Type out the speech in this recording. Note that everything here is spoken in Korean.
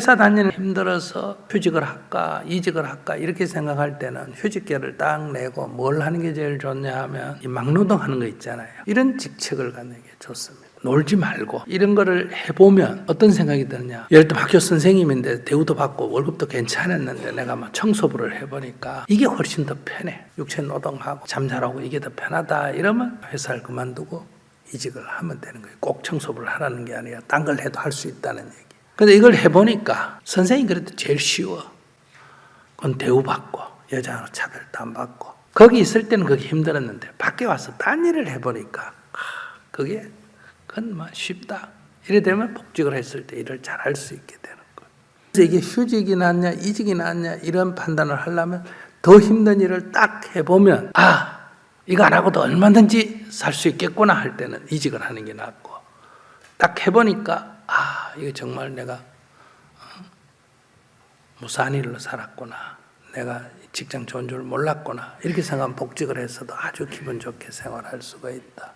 회사 다니는 힘들어서 휴직을 할까 이직을 할까 이렇게 생각할 때는 휴직계를 딱 내고 뭘 하는 게 제일 좋냐 하면 이 막노동 하는 거 있잖아요. 이런 직책을 갖는 게 좋습니다. 놀지 말고 이런 거를 해보면 어떤 생각이 드느냐 예를 들어 학교 선생님인데 대우도 받고 월급도 괜찮았는데 내가 막 청소부를 해보니까 이게 훨씬 더 편해 육체 노동하고 잠잘하고 이게 더 편하다 이러면 회사를 그만두고 이직을 하면 되는 거예요 꼭 청소부를 하라는 게 아니라 딴 걸 해도 할 수 있다는 얘기 근데 이걸 해보니까 선생님 그래도 제일 쉬워 그건 대우받고 여자로 차별도 안 받고 거기 있을 때는 그게 힘들었는데 밖에 와서 딴 일을 해보니까 하, 그게 그건 뭐 쉽다. 이래 되면 복직을 했을 때 일을 잘 할 수 있게 되는 거예요. 그래서 이게 휴직이 낫냐 이직이 낫냐 이런 판단을 하려면 더 힘든 일을 딱 해보면 아 이거 안 하고도 얼마든지 살 수 있겠구나 할 때는 이직을 하는 게 낫고 딱 해보니까 아 이거 정말 내가 어, 무사한 일로 살았구나 내가 직장 좋은 줄 몰랐구나 이렇게 생각하면 복직을 했어도 아주 기분 좋게 생활할 수가 있다.